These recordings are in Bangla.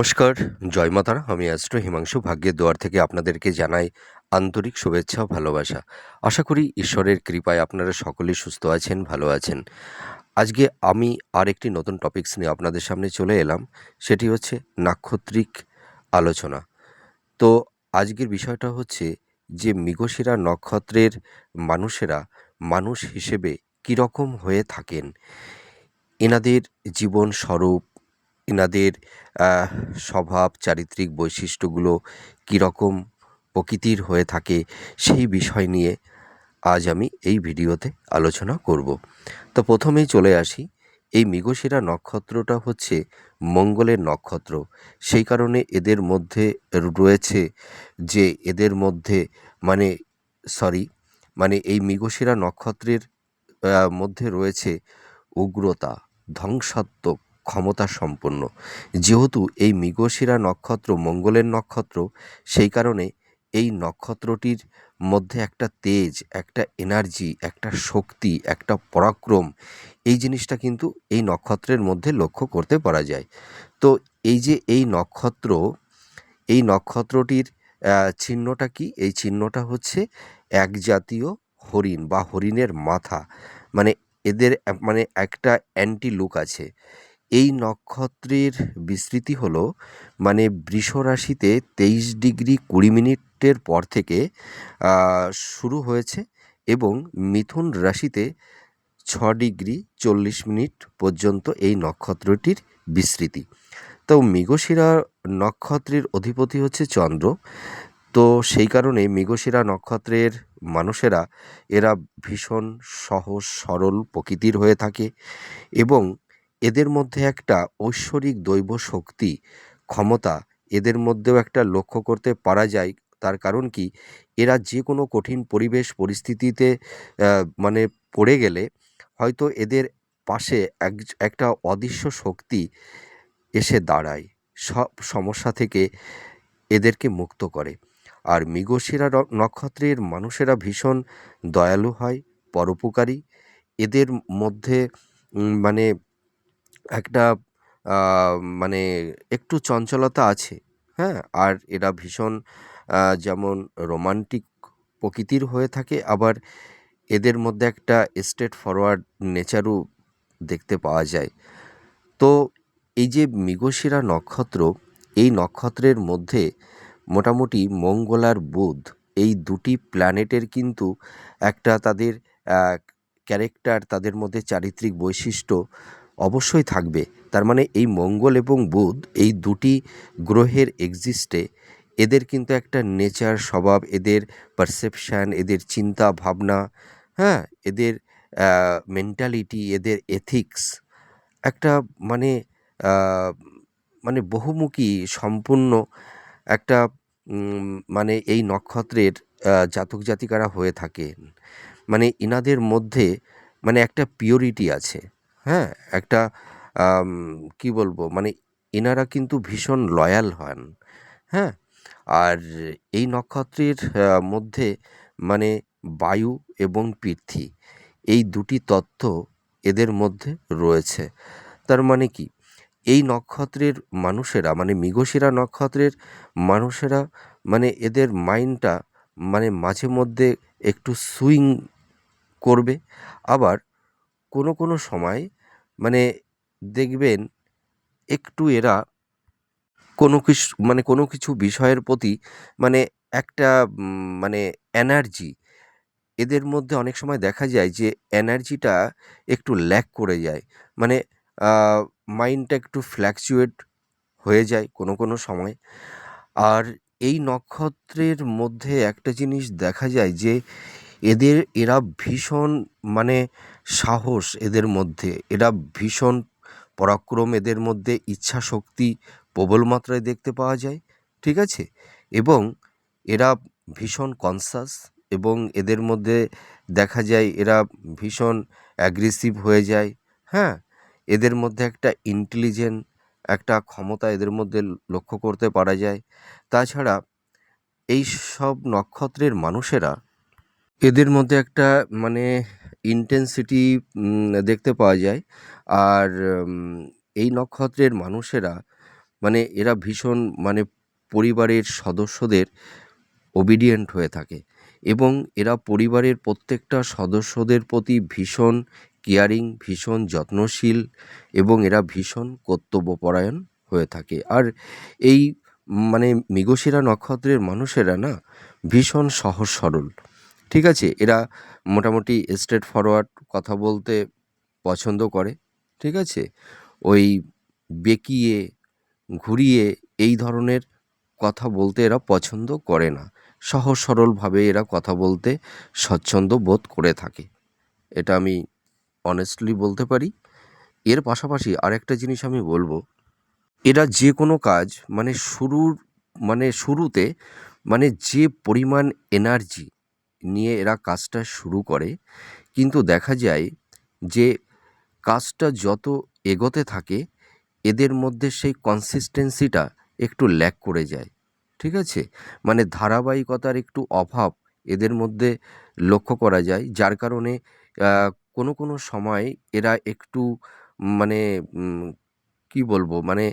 নমস্কার, জয় মাতারা আমি অ্যাস্ট্রো হিমাংশু, ভাগ্যের দোয়ার থেকে আপনাদেরকে জানাই আন্তরিক শুভেচ্ছা ভালোবাসা। আশা করি ঈশ্বরের কৃপায় আপনারা সকলেই সুস্থ আছেন, ভালো আছেন। আজকে আমি আরেকটি নতুন টপিকস নিয়ে আপনাদের সামনে চলে এলাম। সেটি হচ্ছে নাক্ষত্রিক আলোচনা। তো আজকের বিষয়টা হচ্ছে যে মৃগশিরা নক্ষত্রের মানুষেরা মানুষ হিসেবে কীরকম হয়ে থাকেন? এনাদের জীবন স্বরূপ এনাদের স্বভাব, চারিত্রিক বৈশিষ্ট্যগুলো কীরকম প্রকৃতির হয়ে থাকে সেই বিষয় নিয়ে আজ আমি এই ভিডিওতে আলোচনা করব। তো প্রথমেই চলে আসি। এই মৃগশিরা নক্ষত্রটা হচ্ছে মঙ্গলের নক্ষত্র। সেই কারণে এদের মধ্যে রয়েছে যে এদের মধ্যে মানে সরি মানে এই মৃগশিরা নক্ষত্রের মধ্যে রয়েছে উগ্রতা, ধ্বংসাত্মক ক্ষমতা সম্পন্ন। যেহেতু এই মৃগশিরা নক্ষত্র মঙ্গলের নক্ষত্র, সেই কারণে এই নক্ষত্রটির মধ্যে একটা তেজ, একটা এনার্জি একটা শক্তি, একটা পরাক্রম, এই জিনিসটা কিন্তু এই নক্ষত্রের মধ্যে লক্ষ্য করতে পারা যায়। তো এই যে এই নক্ষত্র, এই নক্ষত্রটির চিহ্নটা কি? এই চিহ্নটা হচ্ছে এক জাতীয় হরিণ বা হরিণের মাথা। মানে এদের মানে একটা অ্যান্টি লুক আছে। এই নক্ষত্রের বিস্তৃতি হলো মানে বৃষ রাশিতে তেইশ ডিগ্রি কুড়ি মিনিটের পর থেকে শুরু হয়েছে এবং মিথুন রাশিতে ছ ডিগ্রি চল্লিশ মিনিট পর্যন্ত এই নক্ষত্রটির বিস্তৃতি। তো মৃগশিরা নক্ষত্রের অধিপতি হচ্ছে চন্দ্র। তো সেই কারণে মৃগশিরা নক্ষত্রের মানুষেরা, এরা ভীষণ সহজ সরল প্রকৃতির হয়ে থাকে এবং এদের মধ্যে একটা ঐশ্বরিক দৈব শক্তি, ক্ষমতা এদের মধ্যেও একটা লক্ষ্য করতে পারা যায়। তার কারণ কি? এরা যে কোনো কঠিন পরিবেশ পরিস্থিতিতে মানে পড়ে গেলে হয়তো এদের পাশে এক, একটা অদৃশ্য শক্তি এসে দাঁড়ায়। সব সমস্যা থেকে এদেরকে মুক্ত করে। আর মৃগশিরা নক্ষত্রের মানুষেরা ভীষণ দয়ালু হয়, পরোপকারী। এদের মধ্যে মানে একটা মানে একটু চঞ্চলতা আছে হ্যাঁ? আর এরা ভীষণ যেমন রোমান্টিক প্রকৃতির হয়ে থাকে, আবার এদের মধ্যে একটা স্ট্রেট ফরওয়ার্ড নেচারও দেখতে পাওয়া যায়। তো এই যে মৃগশিরা নক্ষত্র, এই নক্ষত্রের মধ্যে মোটামুটি মঙ্গল আর বুধ, এই দুটি প্ল্যানেটের কিন্তু একটা তাদের ক্যারেক্টার তাদের মধ্যে চারিত্রিক বৈশিষ্ট্য অবশ্যই থাকবে। তার মানে এই মঙ্গল এবং বুধ এই দুটি গ্রহের এক্সিস্টে এদের কিন্তু একটা নেচার স্বভাব, এদের পারসেপশান এদের চিন্তা ভাবনা হ্যাঁ? এদের মেন্টালিটি এদের এথিক্স একটা মানে মানে বহুমুখী, সম্পূর্ণ একটা মানে এই নক্ষত্রের জাতক জাতিকারা হয়ে থাকেন। মানে ইনাদের মধ্যে মানে একটা পিওরিটি আছে। হ্যাঁ একটা কি বলব? মানে এনারা কিন্তু ভীষণ লয়াল হন হ্যাঁ? আর এই নক্ষত্রের মধ্যে মানে বায়ু এবং পৃথ্বী, এই দুটি তত্ত্ব এদের মধ্যে রয়েছে। তার মানে কি? এই নক্ষত্রের মানুষেরা মানে মৃগশিরা নক্ষত্রের মানুষেরা মানে এদের মাইন্ডটা মানে মাঝে মধ্যে একটু সুইং করবে। আবার কোনো কোনো সময় মানে দেখবেন, একটু এরা কোনো কিছু মানে কোনো কিছু বিষয়ের প্রতি মানে একটা মানে এনার্জি, এদের মধ্যে অনেক সময় দেখা যায় যে এনার্জিটা একটু ল্যাক করে যায়। মানে মাইন্ডটা একটু ফ্ল্যাকচুয়েট হয়ে যায় কোনো কোনো সময়। আর এই নক্ষত্রের মধ্যে একটা জিনিস দেখা যায় যে এদের, এরা ভীষণ মানে সাহস এদের মধ্যে। এরা ভীষণ পরাক্রম এদের মধ্যে ইচ্ছা শক্তি প্রবল মাত্রায় দেখতে পাওয়া যায়, ঠিক আছে? এবং এরা ভীষণ কনসাস এবং এদের মধ্যে দেখা যায় এরা ভীষণ অ্যাগ্রেসিভ হয়ে যায় হ্যাঁ? এদের মধ্যে একটা ইন্টেলিজেন্ট একটা ক্ষমতা এদের মধ্যে লক্ষ্য করতে পারা যায়। তাছাড়া এই সব নক্ষত্রের মানুষেরা এদের মধ্যে একটা মানে ইন্টেন্সিটি দেখতে পাওয়া যায়। আর এই নক্ষত্রের মানুষেরা মানে এরা ভীষণ মানে পরিবারের সদস্যদের ওবিডিয়েন্ট হয়ে থাকে। এবং এরা পরিবারের প্রত্যেকটা সদস্যদের প্রতি ভীষণ কেয়ারিং ভীষণ যত্নশীল এবং এরা ভীষণ কর্তব্যপরায়ণ হয়ে থাকে। আর এই মানে মৃগশিরা নক্ষত্রের মানুষেরা না ভীষণ সহজ সরল। ঠিক আছে? এরা মোটামুটি স্ট্রেট ফরওয়ার্ড কথা বলতে পছন্দ করে, ঠিক আছে? ওই বেঁকিয়ে, ঘুরিয়ে এই ধরনের কথা বলতে এরা পছন্দ করে না। সহজ সরলভাবে এরা কথা বলতে স্বচ্ছন্দ বোধ করে থাকে। এটা আমি অনেস্টলি বলতে পারি। এর পাশাপাশি আরেকটা জিনিস আমি বলব, এরা যে কোনো কাজ মানে শুরুর মানে শুরুতে মানে যে পরিমাণ এনার্জি নিয়ে এরা কাজটা শুরু করে। কিন্তু দেখা যায় যে কাজটা যত এগোতে থাকে, এদের মধ্যে সেই কনসিস্টেন্সিটা একটু ল্যাক করে যায়। ঠিক আছে? মানে ধারাবাহিকতার একটু অভাব এদের মধ্যে লক্ষ্য করা যায়, যার কারণে কোনো কোনো সময় এরা একটু মানে কী বলব? মানে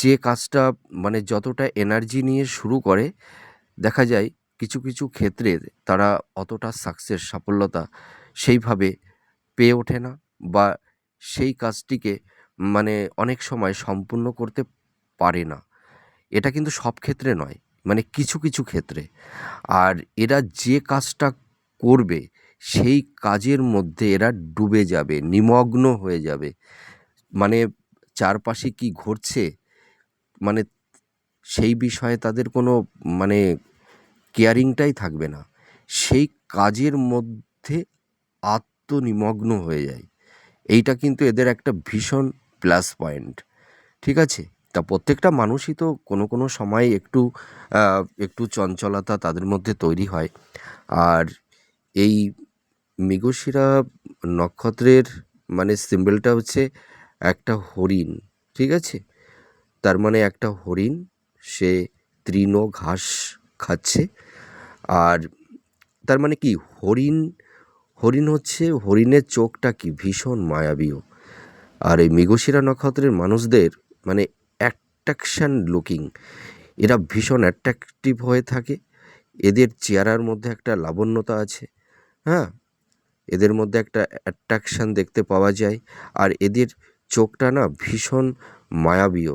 যে কাজটা মানে যতটা এনার্জি নিয়ে শুরু করে, দেখা যায় কিছু কিছু ক্ষেত্রে তারা অতটা সাকসেস সাফল্যতা সেইভাবে পেয়ে ওঠে না বা সেই কাজটিকে মানে অনেক সময় সম্পূর্ণ করতে পারে না। এটা কিন্তু সব ক্ষেত্রে নয় মানে কিছু কিছু ক্ষেত্রে। আর এরা যে কাজটা করবে, সেই কাজের মধ্যে এরা ডুবে যাবে, নিমগ্ন হয়ে যাবে। মানে চারপাশে কি ঘটছে মানে সেই বিষয়ে তাদের কোনো মানে কেয়ারিংটাই থাকবে না। সেই কাজের মধ্যে আত্মনিমগ্ন হয়ে যায় এইটা কিন্তু এদের একটা ভীষণ প্লাস পয়েন্ট ঠিক আছে? তা প্রত্যেকটা মানুষই তো কোনো কোনো সময় একটু একটু চঞ্চলতা তাদের মধ্যে তৈরি হয়। আর এই মৃগশিরা নক্ষত্রের মানে সিম্বলটা হচ্ছে একটা হরিণ, ঠিক আছে? তার মানে একটা হরিণ, সে তৃণ ঘাস খাচ্ছে। আর তার মানে কি, হরিণ হরিণ হচ্ছে, হরিণের চোখটা কি ভীষণ মায়াবীয়। আর এই মৃগশিরা নক্ষত্রের মানুষদের মানে অ্যাট্রাকশান লুকিং এরা ভীষণ অ্যাট্রাকটিভ হয়ে থাকে। এদের চেহারার মধ্যে একটা লাবণ্যতা আছে হ্যাঁ? এদের মধ্যে একটা অ্যাট্রাকশান দেখতে পাওয়া যায়। আর এদের চোখটা না ভীষণ মায়াবীয়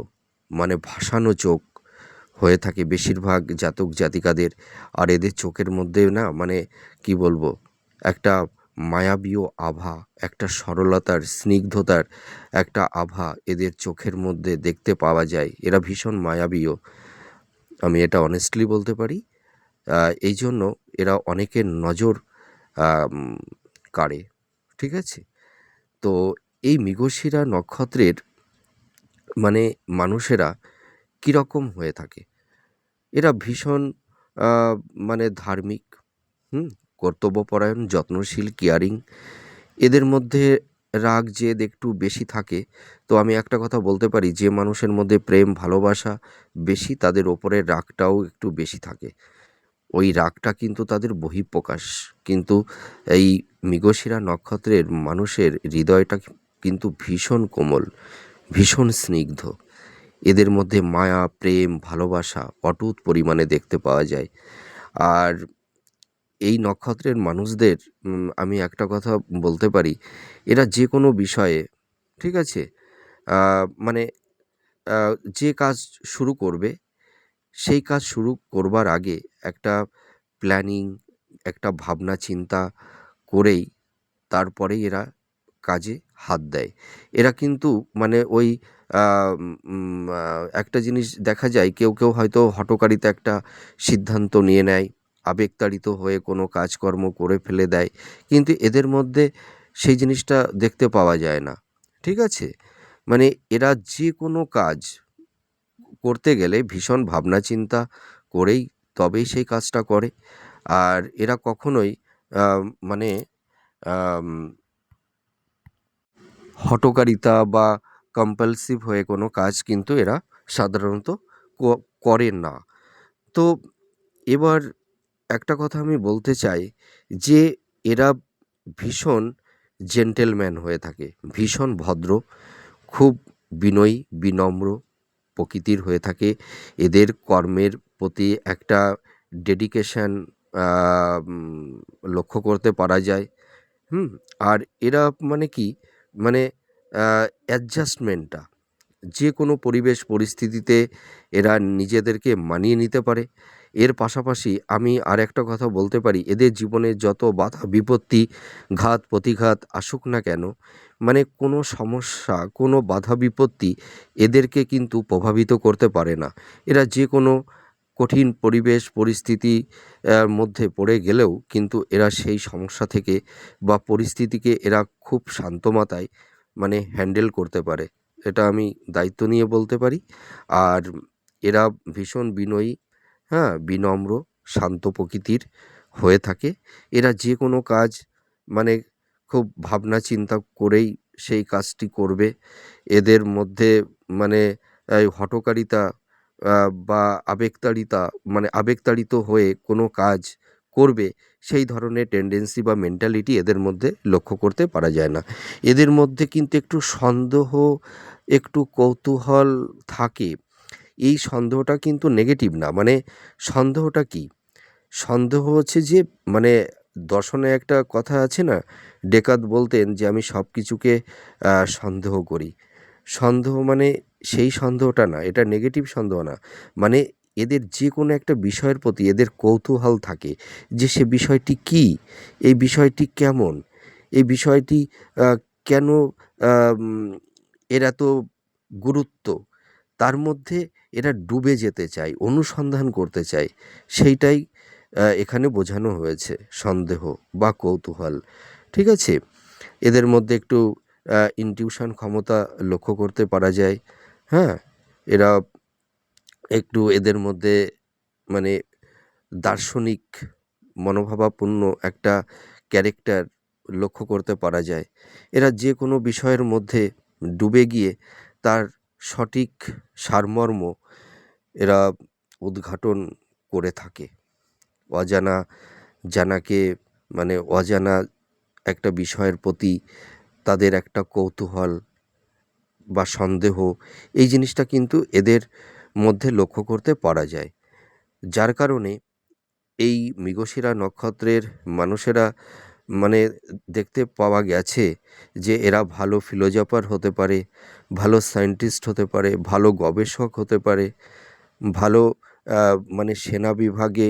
মানে ভাসানো চোখ। হয়ে থাকে বেশিরভাগ জাতক জাতিকাদের। আর এদের চোখের মধ্যে না মানে কি বলব, একটা মায়াবীয় আভা, একটা সরলতার, স্নিগ্ধতার একটা আভা এদের চোখের মধ্যে দেখতে পাওয়া যায়। এরা ভীষণ মায়াবীয়। আমি এটা অনেস্টলি বলতে পারি। এই জন্য এরা অনেকের নজর কাড়ে, ঠিক আছে? তো এই মৃগশিরা নক্ষত্রের মানে মানুষেরা কীরকম হয়ে থাকে। এরা ভীষণ মানে ধার্মিক, হুম, কর্তব্যপরায়ণ, যত্নশীল কেয়ারিং এদের মধ্যে রাগ, জেদ একটু বেশি থাকে। তো আমি একটা কথা বলতে পারি, যে মানুষের মধ্যে প্রেম, ভালোবাসা বেশি, তাদের ওপরে রাগটাও একটু বেশি থাকে। ওই রাগটা কিন্তু তাদের বহিঃপ্রকাশ। কিন্তু এই মৃগশিরা নক্ষত্রের মানুষের হৃদয়টা কিন্তু ভীষণ কোমল, ভীষণ স্নিগ্ধ। এদের মধ্যে মায়া, প্রেম, ভালোবাসা অটুট পরিমাণে দেখতে পাওয়া যায়। আর এই নক্ষত্রের মানুষদের আমি একটা কথা বলতে পারি, এরা যে কোনো বিষয়ে, ঠিক আছে? মানে যে কাজ শুরু করবে, সেই কাজ শুরু করবার আগে একটা প্ল্যানিং, একটা ভাবনা, চিন্তা করেই তারপরেই এরা কাজে হাত দেয়। এরা কিন্তু মানে ওই একটা জিনিস দেখা যায়, কেউ কেউ হয়তো হঠকারিতা একটা সিদ্ধান্ত নিয়ে নেয়, আবেগতাড়িত হয়ে কোনো কাজকর্ম করে ফেলে দেয়, কিন্তু এদের মধ্যে সেই জিনিসটা দেখতে পাওয়া যায় না। ঠিক আছে? মানে এরা যে কোনো কাজ করতে গেলে ভীষণ ভাবনা চিন্তা করেই তবেই সেই কাজটা করে। আর এরা কখনোই মানে হঠকারিতা বা কম্পালসিভ হয়ে কোনো কাজ কিন্তু এরা সাধারণত করে না। তো এবার একটা কথা আমি বলতে চাই যে এরা ভীষণ জেন্টেলম্যান হয়ে থাকে, ভীষণ ভদ্র, খুব বিনয়ী, বিনম্র প্রকৃতির হয়ে থাকে। এদের কর্মের প্রতি একটা ডেডিকেশন লক্ষ্য করতে পারা যায়। হুম, আর এরা মানে কি মানে অ্যাডজাস্টমেন্টটা যে কোনো পরিবেশ পরিস্থিতিতে এরা নিজেদেরকে মানিয়ে নিতে পারে। এর পাশাপাশি আমি আর একটা কথা বলতে পারি, এদের জীবনে যত বাধা, বিপত্তি, ঘাত, প্রতিঘাত আসুক না কেন মানে কোনো সমস্যা, কোনো বাধা, বিপত্তি এদেরকে কিন্তু প্রভাবিত করতে পারে না। এরা যে কোনো কঠিন পরিবেশ পরিস্থিতি মধ্যে পড়ে গেলেও কিন্তু এরা সেই সমস্যা থেকে বা পরিস্থিতিকে এরা খুব শান্ত মাথায় মানে হ্যান্ডেল করতে পারে। এটা আমি দায়িত্ব নিয়ে বলতে পারি। আর এরা ভীষণ বিনয়ী হ্যাঁ বিনম্র শান্ত প্রকৃতির হয়ে থাকে। এরা যে কোনো কাজ মানে খুব ভাবনা চিন্তা করেই সেই কাজটি করবে। এদের মধ্যে মানে আহ, বা আবেগতাড়িতা মানে আবেগতাড়িত হয়ে কোনো কাজ করবে, সেই ধরনের টেন্ডেন্সি বা মেন্টালিটি এদের মধ্যে লক্ষ্য করতে পারা যায় না। এদের মধ্যে কিন্তু একটু সন্দেহ, একটু কৌতূহল থাকে। এই সন্দেহটা কিন্তু নেগেটিভ না। মানে সন্দেহটা কি? সন্দেহ হচ্ছে যে মানে দর্শনে একটা কথা আছে না, ডেকাত বলতেন যে, আমি সব কিছুকে সন্দেহ করি। সন্দেহ মানে সেই সন্দেহটা না, এটা নেগেটিভ সন্দেহ না। মানে এদের যে কোনো একটা বিষয়ের প্রতি এদের কৌতূহল থাকে যে সে বিষয়টি কি, এই বিষয়টি কেমন, এই বিষয়টি কেন এর এত গুরুত্ব, তার মধ্যে এরা ডুবে যেতে চায়, অনুসন্ধান করতে চায়, সেইটাই এখানে বোঝানো হয়েছে সন্দেহ বা কৌতূহল। ঠিক আছে? এদের মধ্যে একটু ইনটিউশন ক্ষমতা লক্ষ্য করতে পারা যায়। হ্যাঁ এরা একটু এদের মধ্যে মানে দার্শনিক মনোভাবাপূর্ণ একটা ক্যারেক্টার লক্ষ্য করতে পারা যায়। এরা যে কোনো বিষয়ের মধ্যে ডুবে গিয়ে তার সঠিক সারমর্ম এরা উদ্ঘাটন করে থাকে। অজানা জানাকে মানে অজানা একটা বিষয়ের প্রতি তাদের একটা কৌতূহল বা সন্দেহ, এই জিনিসটা কিন্তু এদের মধ্যে লক্ষ্য করতে পারা যায়। যার কারণে এই মৃগশিরা নক্ষত্রের মানুষেরা মানে দেখতে পাওয়া গেছে যে এরা ভালো ফিলোজফার হতে পারে, ভালো সায়েন্টিস্ট হতে পারে, ভালো গবেষক হতে পারে, ভালো মানে সেনা বিভাগে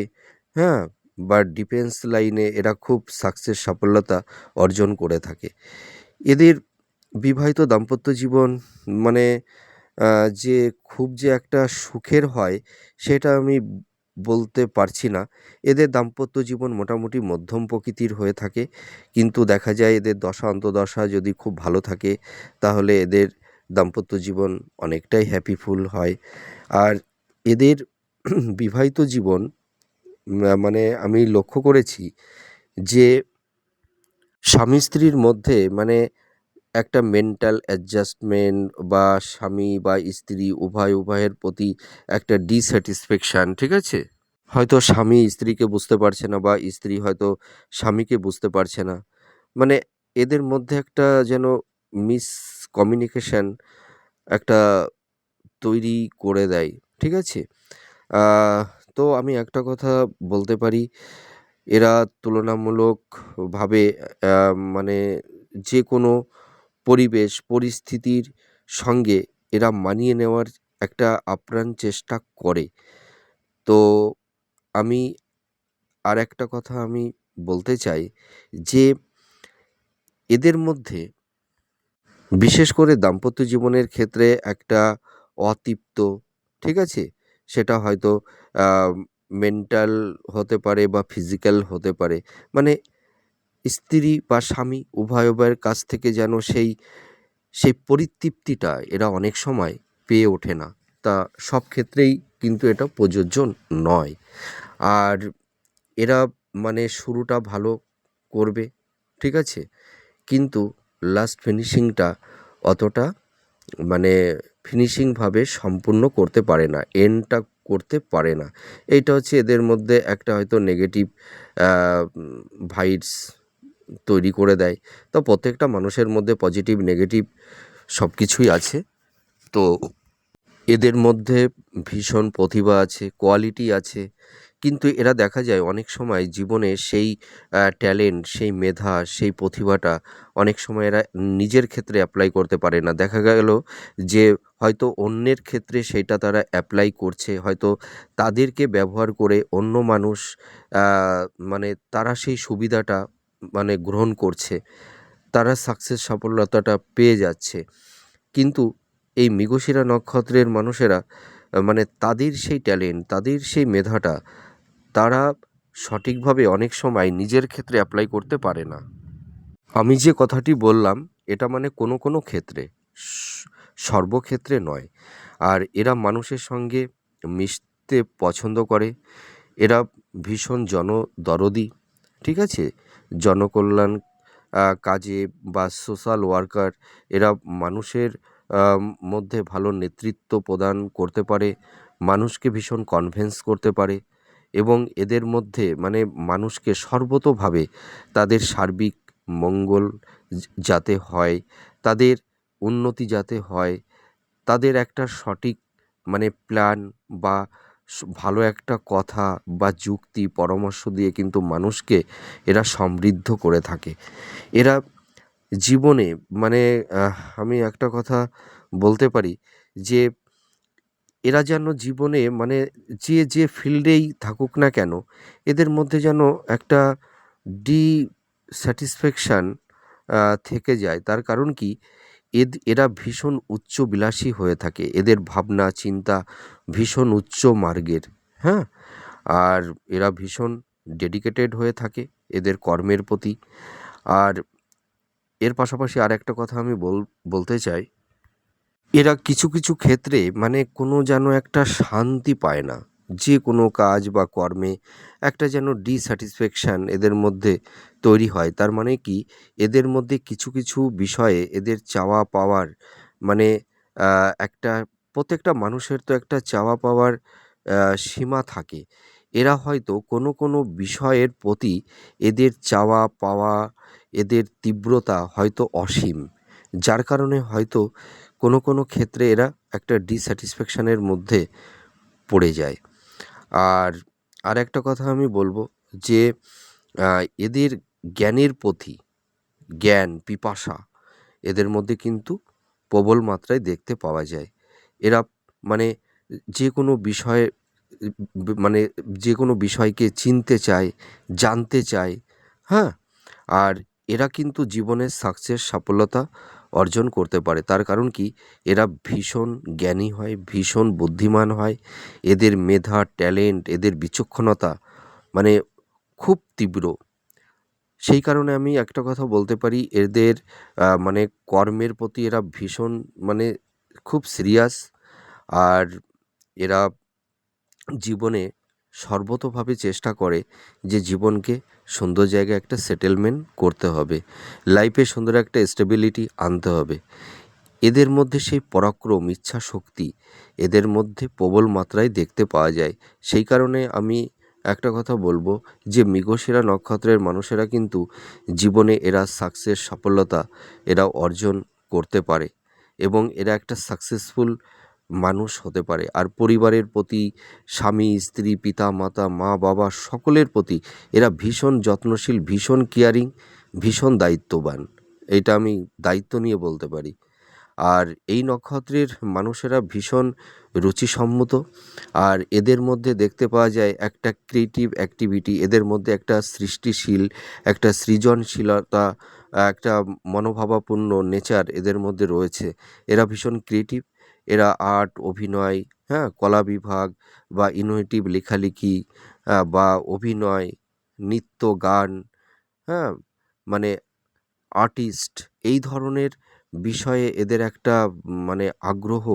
হ্যাঁ বা ডিফেন্স লাইনে এরা খুব সাকসেস সফলতা অর্জন করে থাকে। এদের বিবাহিত দাম্পত্য জীবন মানে যে খুব যে একটা সুখের হয়, সেটা আমি বলতে পারছি না। এদের দাম্পত্য জীবন মোটামুটি মধ্যম প্রকৃতির হয়ে থাকে, কিন্তু দেখা যায় এদের দশা অন্তদশা যদি খুব ভালো থাকে, তাহলে এদের দাম্পত্য জীবন অনেকটাই হ্যাপিফুল হয়। আর এদের বিবাহিত জীবন মানে আমি লক্ষ্য করেছি যে স্বামী স্ত্রীর মধ্যে মানে একটা মেন্টাল অ্যাডজাস্টমেন্ট বা স্বামী বা স্ত্রী উভয় উভয়ের প্রতি একটা ডিস্যাটিসফ্যাকশান ঠিক আছে? হয়তো স্বামী স্ত্রীকে বুঝতে পারছে না বা স্ত্রী হয়তো স্বামীকে বুঝতে পারছে না। মানে এদের মধ্যে একটা যেন মিস কমিউনিকেশন একটা তৈরি করে দেয়, ঠিক আছে? তো আমি একটা কথা বলতে পারি। এরা তুলনামূলকভাবে মানে যে কোনো পরিবেশ, পরিস্থিতির সঙ্গে এরা মানিয়ে নেওয়ার একটা আপ্রাণ চেষ্টা করে। তো আমি আর একটা কথা আমি বলতে চাই যে, এদের মধ্যে বিশেষ করে দাম্পত্য জীবনের ক্ষেত্রে একটা অতৃপ্ত, ঠিক আছে? সেটা হয়তো মেন্টাল হতে পারে বা ফিজিক্যাল হতে পারে। মানে স্ত্রী বা স্বামী উভয় উভয়ের কাছ থেকে যেন সেই সেই পরিতৃপ্তিটা এরা অনেক সময় পেয়ে ওঠে না। তা সব ক্ষেত্রেই কিন্তু এটা প্রযোজ্য নয়। আর এরা মানে শুরুটা ভালো করবে, ঠিক আছে? কিন্তু লাস্ট ফিনিশিংটা অতটা মানে ফিনিশিংভাবে সম্পূর্ণ করতে পারে না এন্ডটা করতে পারে না। এইটা হচ্ছে এদের মধ্যে একটা হয়তো নেগেটিভ ভাইবস তৈরি করে দেয়। তো প্রত্যেকটা মানুষের মধ্যে পজিটিভ নেগেটিভ সব কিছুই আছে। তো এদের মধ্যে ভীষণ প্রতিভা আছে কোয়ালিটি আছে। কিন্তু এরা দেখা যায় অনেক সময় জীবনে সেই ট্যালেন্ট সেই মেধা, সেই প্রতিভাটা অনেক সময় এরা নিজের ক্ষেত্রে অ্যাপ্লাই করতে পারে না। দেখা গেল যে হয়তো অন্যের ক্ষেত্রে সেটা তারা অ্যাপ্লাই করছে, হয়তো তাদেরকে ব্যবহার করে অন্য মানুষ মানে তারা সেই সুবিধাটা মানে গ্রহণ করছে, তারা সাকসেস সফলতাটা পেয়ে যাচ্ছে। কিন্তু এই মৃগশিরা নক্ষত্রের মানুষেরা মানে তাদের সেই ট্যালেন্ট তাদের সেই মেধাটা, তারা সঠিকভাবে অনেক সময় নিজের ক্ষেত্রে অ্যাপ্লাই করতে পারে না। আমি যে কথাটি বললাম, এটা মানে কোনো কোনো ক্ষেত্রে, সর্বক্ষেত্রে নয়। আর এরা মানুষের সঙ্গে মিশতে পছন্দ করে, এরা ভীষণ জনদরদি, ঠিক আছে? জনকল্যাণ কাজে বা সোশ্যাল ওয়ার্কার এরা মানুষের মধ্যে ভালো নেতৃত্ব প্রদান করতে পারে, মানুষকে ভীষণ কনভিন্স করতে পারে এবং এদের মধ্যে মানে মানুষকে সর্বতোভাবে তাদের সার্বিক মঙ্গল যাতে হয়, তাদের উন্নতি যাতে হয়, তাদের একটা সঠিক মানে প্ল্যান বা ভালো একটা কথা বা যুক্তি, পরামর্শ দিয়ে কিন্তু মানুষকে এরা সমৃদ্ধ করে থাকে। এরা জীবনে মানে আমি একটা কথা বলতে পারি যে, এরা যেন জীবনে মানে যে যে ফিল্ডেই থাকুক না কেন, এদের মধ্যে যেন একটা ডি স্যাটিসফ্যাকশান থেকে যায়। তার কারণ কি? এদ, এরা ভীষণ উচ্চবিলাসী হয়ে থাকে। এদের ভাবনা, চিন্তা ভীষণ উচ্চ মার্গের হ্যাঁ? আর এরা ভীষণ ডেডিকেটেড হয়ে থাকে এদের কর্মের প্রতি। আর এর পাশাপাশি আর একটা কথা আমি বল, বলতে চাই, এরা কিছু কিছু ক্ষেত্রে মানে কোনো যেন একটা শান্তি পায় না। যে কোনো কাজ বা কর্মে একটা যেন ডিস্যাটিসফ্যাকশান এদের মধ্যে তৈরি হয়। তার মানে কি? এদের মধ্যে কিছু কিছু বিষয়ে এদের চাওয়া পাওয়ার মানে একটা, প্রত্যেকটা মানুষের তো একটা চাওয়া পাওয়ার সীমা থাকে। এরা হয়তো কোনো কোনো বিষয়ের প্রতি এদের চাওয়া পাওয়া, এদের তীব্রতা হয়তো অসীম। যার কারণে হয়তো কোনো কোনো ক্ষেত্রে এরা একটা ডিস্যাটিসফ্যাকশানের মধ্যে পড়ে যায়। আর আর একটা কথা আমি বলব যে এদের জ্ঞানের প্রতি, জ্ঞান, পিপাসা এদের মধ্যে কিন্তু প্রবল মাত্রায় দেখতে পাওয়া যায়। এরা মানে যে কোনো বিষয়ে মানে যে কোনো বিষয়কে চিনতে চায়, জানতে চায় হ্যাঁ? আর এরা কিন্তু জীবনের সাকসেস, সফলতা অর্জন করতে পারে। তার কারণ কি? এরা ভীষণ জ্ঞানী হয়, ভীষণ বুদ্ধিমান হয়। এদের মেধা, ট্যালেন্ট, এদের বিচক্ষণতা মানে খুব তীব্র। সেই কারণে আমি একটা কথা বলতে পারি, এদের মানে কর্মের প্রতি এরা ভীষণ মানে খুব সিরিয়াস আর এরা জীবনে সর্বতোভাবে চেষ্টা করে যে জীবনকে সুন্দর জায়গায় একটা সেটেলমেন্ট করতে হবে লাইফে সুন্দর একটা স্টেবিলিটি আনতে হবে। এদের মধ্যে সেই পরাক্রম, ইচ্ছা, শক্তি এদের মধ্যে প্রবল মাত্রায় দেখতে পাওয়া যায়। সেই কারণে আমি একটা কথা বলব যে মৃগশিরা নক্ষত্রের মানুষেরা কিন্তু জীবনে এরা সাকসেস সফলতা এরা অর্জন করতে পারে এবং এরা একটা সাকসেসফুল মানুষ হতে পারে। আর পরিবারের প্রতি, স্বামী, স্ত্রী পিতা মাতা মা, বাবা সকলের প্রতি এরা ভীষণ যত্নশীল, ভীষণ কেয়ারিং ভীষণ দায়িত্ববান। এটা আমি দায়িত্ব নিয়ে বলতে পারি। আর এই নক্ষত্রের মানুষেরা ভীষণ রুচিসম্মত। আর এদের মধ্যে দেখতে পাওয়া যায় একটা ক্রিয়েটিভ অ্যাক্টিভিটি এদের মধ্যে একটা সৃষ্টিশীল, একটা সৃজনশীলতা, একটা মনোভাবাপূর্ণ নেচার এদের মধ্যে রয়েছে। এরা ভীষণ ক্রিয়েটিভ এরা আর্ট, অভিনয় হ্যাঁ কলা বিভাগ বা ইনোভেটিভ লেখালেখি বা অভিনয়, নৃত্য, গান হ্যাঁ মানে আর্টিস্ট এই ধরনের বিষয়ে এদের একটা মানে আগ্রহ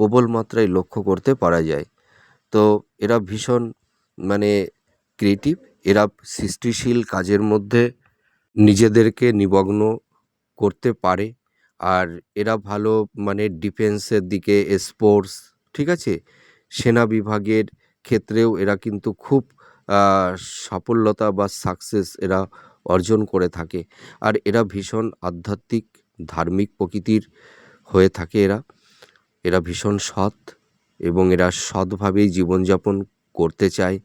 প্রবল মাত্রায় লক্ষ্য করতে পারা যায়। তো এরা ভীষণ মানে ক্রিয়েটিভ এরা সৃষ্টিশীল কাজের মধ্যে নিজেদেরকে নিমগ্ন করতে পারে। আর এরা ভালো মানে ডিফেন্সের দিকে, স্পোর্টস, ঠিক আছে? সেনা বিভাগের ক্ষেত্রেও এরা কিন্তু খুব সাফল্যতা বা সাকসেস এরা অর্জন করে থাকে। আর এরা ভীষণ আধ্যাত্মিক, ধার্মিক প্রকৃতির হয়ে থাকে এরা। এরা ভীষণ সৎ এবং এরা সৎভাবেই জীবনযাপন করতে চায়।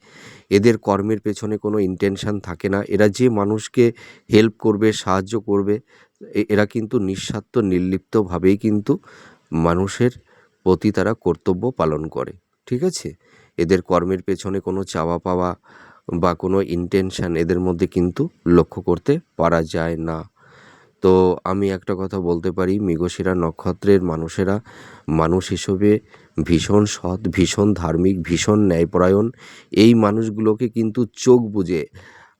এদের কর্মের পেছনে কোনো ইন্টেনশন থাকে না। এরা যে মানুষকে হেল্প করবে, সাহায্য করবে এরা কিন্তু নিঃস্বার্থ, নির্লিপ্তভাবেই কিন্তু মানুষের প্রতি তারা কর্তব্য পালন করে, ঠিক আছে? এদের কর্মের পেছনে কোনো চাওয়া পাওয়া বা কোনো ইন্টেনশন এদের মধ্যে কিন্তু লক্ষ্য করতে পারা যায় না। তো আমি একটা কথা বলতে পারি, মৃগশিরা নক্ষত্রের মানুষেরা মানুষ হিসেবে ভীষণ সৎ, ভীষণ ধার্মিক, ভীষণ ন্যায়পরায়ণ, এই মানুষগুলোকে কিন্তু চোখ বুজে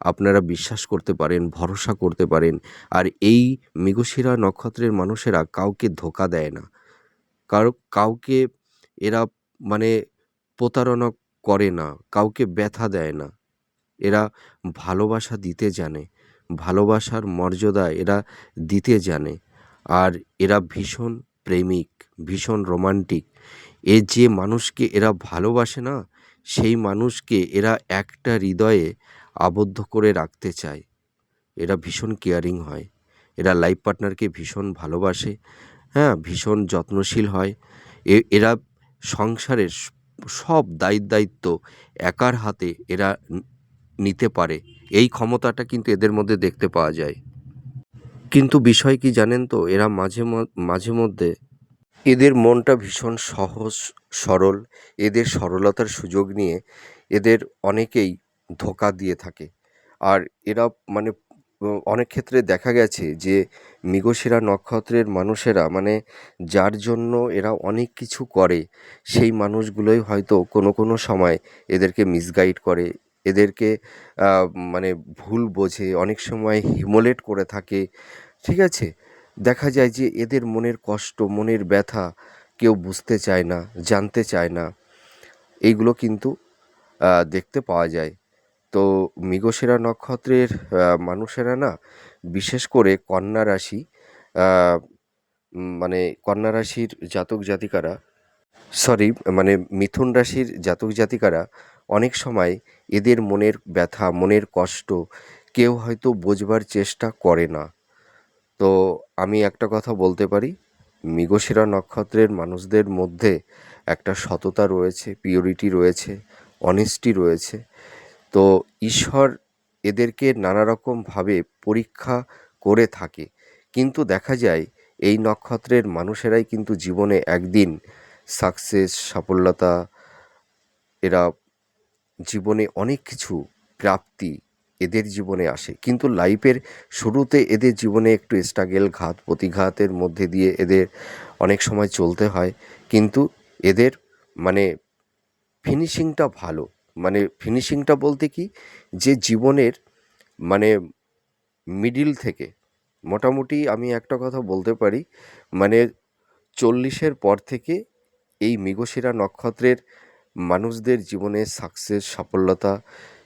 আপনারা বিশ্বাস করতে পারেন, ভরসা করতে পারেন, আর এই মৃগশিরা নক্ষত্রের মানুষেরা কাউকে ধোকা দেয় না। কারও, কাউকে এরা মানে প্রতারণা করে না, কাউকে ব্যথা দেয় না। এরা ভালোবাসা দিতে জানে, ভালোবাসার মর্যাদা এরা দিতে জানে, আর এরা ভীষণ প্রেমিক, ভীষণ রোমান্টিক। এ যে মানুষকে এরা ভালোবাসে না, সেই মানুষকে এরা একটা হৃদয়ে আবদ্ধ করে রাখতে চায়। এরা ভীষণ কেয়ারিং হয়। এরা লাইফ পার্টনারকে ভীষণ ভালোবাসে। হ্যাঁ ভীষণ যত্নশীল হয়। এ, এরা সংসারের সব দায়িত্ব দায়িত্ব একার হাতে এরা নিতে পারে। এই ক্ষমতাটা কিন্তু এদের মধ্যে দেখতে পাওয়া যায়। কিন্তু বিষয় কি জানেন তো? এরা মাঝে মাঝে মধ্যে এদের মনটা ভীষণ সহজ, সরল। এদের সরলতার সুযোগ নিয়ে এদের অনেকেই ধোকা দিয়ে থাকে। আর এরা মানে অনেক ক্ষেত্রে দেখা গেছে যে মৃগশিরা নক্ষত্রের মানুষেরা মানে যার জন্য এরা অনেক কিছু করে, সেই মানুষগুলোই হয়তো কোনো কোনো সময় এদেরকে মিসগাইড করে, এদেরকে মানে ভুল বোঝে, অনেক সময় হিমোলেট করে থাকে, ঠিক আছে? দেখা যায় যে এদের মনের কষ্ট, মনের ব্যথা কেউ বুঝতে চায় না, জানতে চায় না। এইগুলো কিন্তু দেখতে পাওয়া যায়। তো মৃগশিরা নক্ষত্রের মানুষেরা না বিশেষ করে কন্যা রাশি মানে কন্যা রাশির জাতক জাতিকারা সরি মানে মিথুন রাশির জাতক জাতিকারা অনেক সময় এদের মনের ব্যথা, মনের কষ্ট কেউ হয়তো বোঝবার চেষ্টা করে না। তো আমি একটা কথা বলতে পারি, মৃগশিরা নক্ষত্রের মানুষদের মধ্যে একটা সততা রয়েছে পিওরিটি রয়েছে অনেস্টি রয়েছে। তো ঈশ্বর এদেরকে নানা রকমভাবে পরীক্ষা করে থাকে। কিন্তু দেখা যায়, এই নক্ষত্রের মানুষেরাই কিন্তু জীবনে একদিন সাকসেস সাফল্যতা এরা জীবনে অনেক কিছু প্রাপ্তি এদের জীবনে আসে। কিন্তু লাইফের শুরুতে এদের জীবনে একটু স্ট্রাগেল ঘাত, প্রতিঘাতের মধ্যে দিয়ে এদের অনেক সময় চলতে হয়। কিন্তু এদের মানে ফিনিশিংটা ভালো। মানে ফিনিশিংটা বলতে কি? যে জীবনের মানে মিডিল থেকে মোটামুটি আমি একটা কথা বলতে পারি মানে চল্লিশের পর থেকে এই মৃগশিরা নক্ষত্রের মানুষদের জীবনে সাকসেস সাফল্যতা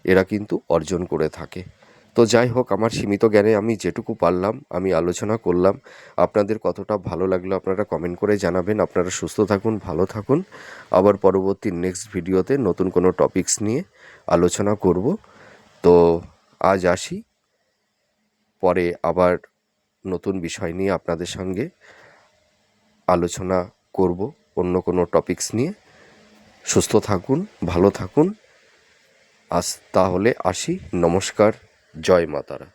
এরা কিন্তু অর্জন করে থাকে। তো যাই হোক, আমার সীমিত জ্ঞানে আমি যেটুকু পারলাম, আমি আলোচনা করলাম। আপনাদের কতটা ভালো লাগল আপনারা কমেন্ট করে জানাবেন। আপনারা সুস্থ থাকুন, ভালো থাকুন। আবার পরবর্তী নেক্সট ভিডিওতে নতুন কোনো টপিকস নিয়ে আলোচনা করব। তো আজ আসি। পরে আবার নতুন বিষয় নিয়ে আপনাদের সঙ্গে আলোচনা করব, অন্য কোনো টপিকস নিয়ে। সুস্থ থাকুন, ভালো থাকুন। আজ তাহলে আসি। নমস্কার। জয় মাতারা